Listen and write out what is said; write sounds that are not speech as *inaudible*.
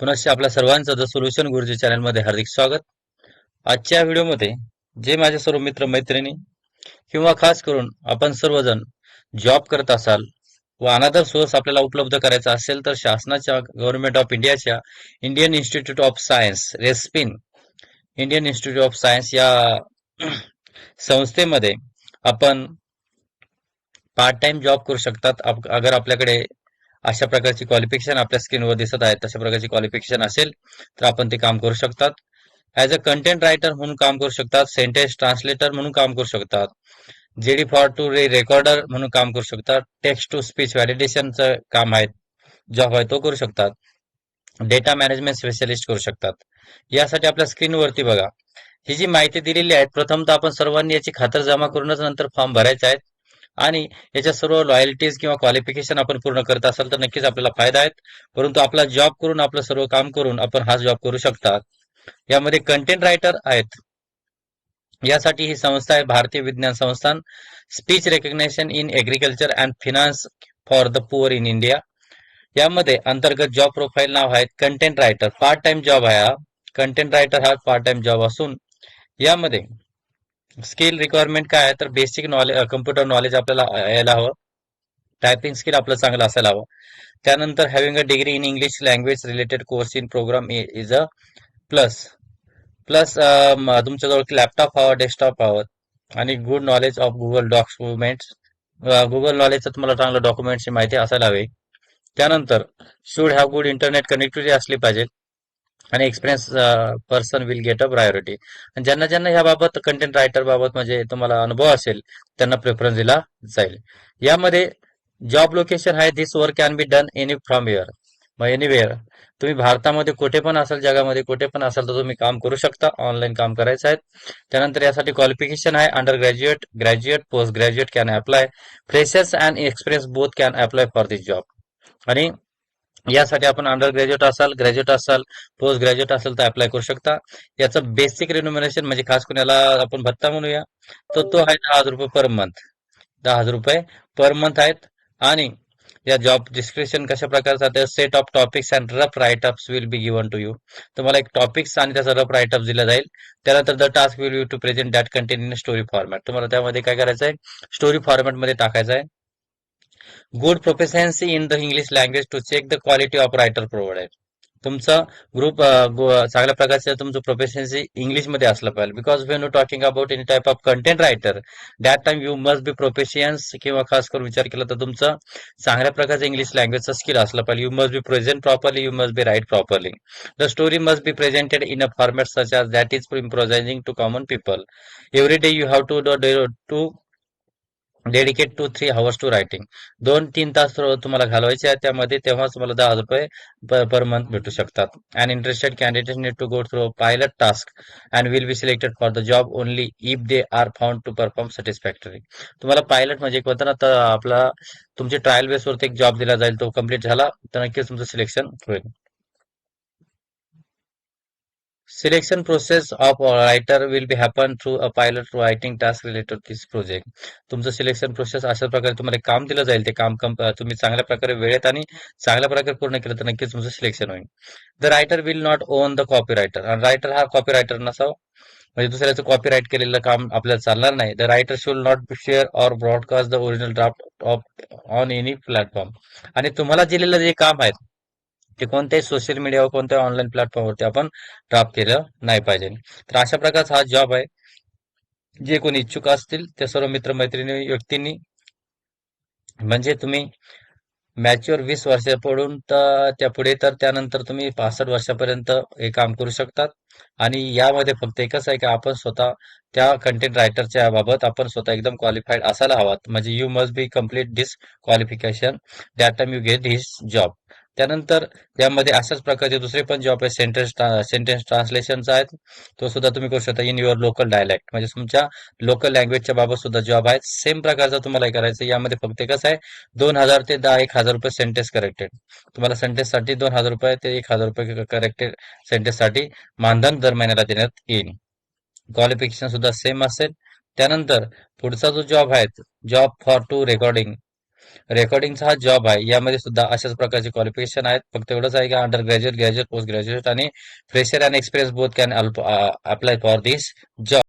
पुनश्च आपल्या सर्वांचं द सोल्युशन गुरुजी चॅनलमध्ये हार्दिक स्वागत. आजच्या व्हिडिओमध्ये जे माझे सर्व मित्र मैत्रिणी किंवा खास करून आपण सर्वजण जॉब करत असाल व अनादर सोर्स आपल्याला उपलब्ध करायचा असेल तर शासनाच्या गव्हर्नमेंट ऑफ इंडियाच्या इंडियन इन्स्टिट्यूट ऑफ सायन्स रेस्पिन इंडियन इन्स्टिट्यूट ऑफ सायन्स या *clears throat* संस्थेमध्ये आपण पार्ट टाइम जॉब करू शकतात. अगर आपल्याकडे अशा प्रकारची क्वालिफिकेशन आपल्या स्क्रीनवर दिसत आहे तशा प्रकारची क्वालिफिकेशन असेल तर आपण ते काम करू शकतात. ऍज अ कंटेंट रायटर म्हणून काम करू शकतात. सेंटेन्स ट्रान्सलेटर म्हणून काम करू शकतात. JD for two re recorder म्हणून काम करू शकतात. टेक्स्ट टू स्पीच व्हॅलिडेशनचं काम आहे. जॉब आहे तो करू शकतात. डेटा मॅनेजमेंट स्पेशलिस्ट करू शकतात. यासाठी आपल्या स्क्रीनवरती बघा. ही जी माहिती दिलेली आहे प्रथमतः आपण सर्वांनी याची खातर जमा करूनच नंतर फॉर्म भरायचे आहेत आणि याच्या सर्व लॉयल्टीज किंवा क्वालिफिकेशन आपण पूर्ण करत असाल तर नक्कीच आपल्याला फायदा आहेत. परंतु आपला जॉब करून आपलं सर्व काम करून आपण हा जॉब करू शकतात यामध्ये कंटेंट रायटर आहेत. यासाठी ही संस्था आहे Bharatiya Vigyan Sansthan. Speech recognition in agriculture and finance for the poor in India यामध्ये अंतर्गत जॉब प्रोफाईल नाव आहेत content writer part time job आहे हा. कंटेंट रायटर हा पार्ट टाइम जॉब असून यामध्ये स्किल रिक्वायरमेंट काय आहे? तर बेसिक नॉलेज कम्प्युटर नॉलेज आपल्याला यायला हवं. टायपिंग स्किल आपलं चांगलं असायला हवं. त्यानंतर having a degree in English language related course in program is a plus plus तुमच्याजवळ लॅपटॉप हवा डेस्कटॉप हवं. आणि good knowledge of Google documents Google नॉलेजचं तुम्हाला चांगलं डॉक्युमेंटची माहिती असायला हवी. त्यानंतर should have good internet connectivity असली पाहिजे. आणि experience person will get a priority ज्यांना ज्यांना याबाबत कंटेंट रायटर बाबत म्हणजे तुम्हाला अनुभव असेल त्यांना प्रेफरन्स दिला जाईल. यामध्ये जॉब लोकेशन आहे this work can be done any from your मग एनिवेअर तुम्ही भारतामध्ये कुठे पण असाल जगामध्ये कुठे पण असाल तर तुम्ही काम करू शकता. ऑनलाईन काम करायचं आहे. त्यानंतर यासाठी क्वालिफिकेशन आहे under graduate graduate post graduate can apply freshers and experience both can apply for this job आणि यासाठी आपण अंडर ग्रॅज्युएट असाल ग्रॅज्युएट असाल पोस्ट ग्रॅज्युएट असेल तर अप्लाय करू शकता. याचं बेसिक रिन्युमिनेशन म्हणजे खास करून याला आपण भत्ता म्हणूया. तर तो आहे दहा हजार रुपये पर मंथ दहा हजार रुपये पर मंथ आहेत. आणि या जॉब डिस्क्रिप्शन कशा प्रकारचा set of topics and rough writeups will be given to you तुम्हाला एक टॉपिक्स आणि त्याचा रफ राईटअप दिला जाईल. त्यानंतर the task will you to present that content in story format तुम्हाला त्यामध्ये काय करायचं आहे स्टोरी फॉर्मॅटमध्ये टाकायचं आहे good proficiency in the English language to check the quality of writer provided तुमचा ग्रुप चांगल्या प्रकारचं तुमचं प्रोफेशन्सी इंग्लिशमध्ये असलं पाहिजे. Because when you talking about any type of content writer that time you must be proficient किंवा खास करून विचार केला तर तुमचं चांगल्या प्रकारचं इंग्लिश लँग्वेजचं स्किल असलं पाहिजे. You must be present properly you must be write properly the story must be presented in a format such that is improvising to common people every day you have to to dedicate two three hours to writing दोन तीन तास तुम्हाला घालवायचे आहेत त्यामध्ये तेव्हा तुम्हाला दहा हजार रुपये पर मंथ भेटू शकतात. And interested candidate need to go through pilot task and will be selected for the job only if they are found to perform satisfactory तुम्हाला पायलट म्हणजे एक होतं ना तर आपला तुमच्या ट्रायल बेसवरती एक जॉब दिला जाईल तो कंप्लीट झाला तर नक्कीच तुमचं सिलेक्शन होईल. Selection process of a writer will be happen through a pilot writing task related to this project. तुमचं सिलेक्शन प्रोसेस अशा प्रकारे तुम्हाला काम दिलं जाईल. ते काम कम तुम्ही चांगल्या प्रकारे वेळेत आणि चांगल्या प्रकारे पूर्ण केलं तर नक्कीच तुमचं सिलेक्शन होईल. The writer will not own the copy writer आणि रायटर हा कॉपी रायटर नसावा. म्हणजे दुसऱ्याचं कॉपी राईट केलेलं काम आपल्याला चालणार नाही. The writer should not share or broadcast the original draft of on any platform आणि तुम्हाला दिलेलं जे काम आहेत ते कोणत्याही सोशल मीडियावर कोणत्याही ऑनलाईन प्लॅटफॉर्मवरती आपण ड्राफ्ट केलं नाही पाहिजे. तर अशा प्रकारचा हा जॉब आहे. जे कोणी इच्छुक असतील त्या सर्व मित्र मैत्रिणी व्यक्तींनी म्हणजे तुम्ही मॅच्युअर वीस वर्ष पडून तर त्या पुढे तर त्यानंतर तुम्ही पासष्ट वर्षापर्यंत हे काम करू शकतात. आणि यामध्ये फक्त एकच आहे की आपण स्वतः त्या कंटेंट रायटरच्या बाबत आपण स्वतः एकदम क्वालिफाईड असायला हवात. म्हणजे you must be complete this qualification that time you get his job त्यानंतर यामध्ये अशाच प्रकारचे दुसरे पण जॉब आहे सेंटेन्स सेंटेन्स ट्रान्सलेशनचा आहेत. तो सुद्धा तुम्ही करू शकता इन युअर लोकल डायलेक्ट म्हणजे तुमच्या लोकल लँग्वेजच्या बाबत सुद्धा जॉब आहेत. सेम प्रकारचा तुम्हाला हे करायचं यामध्ये फक्त कसं आहे. दोन हजार ते दहा एक हजार रुपये सेंटेन्स करेक्टेड तुम्हाला सेंटेन्ससाठी दोन हजार रुपये ते एक हजार रुपये करेक्टेड सेंटेन्ससाठी मानधन दर महिन्याला देण्यात येईल. क्वालिफिकेशन सुद्धा सेम असेल. त्यानंतर पुढचा जो जॉब आहे जॉब फॉर टू रेकॉर्डिंग रेकॉर्डिंगचा हा जॉब आहे. यामध्ये सुद्धा अशाच प्रकारचे क्वालिफिकेशन आहेत. फक्त एवढंच आहे की under graduate graduate post graduate आणि fresher and experience both can apply for this job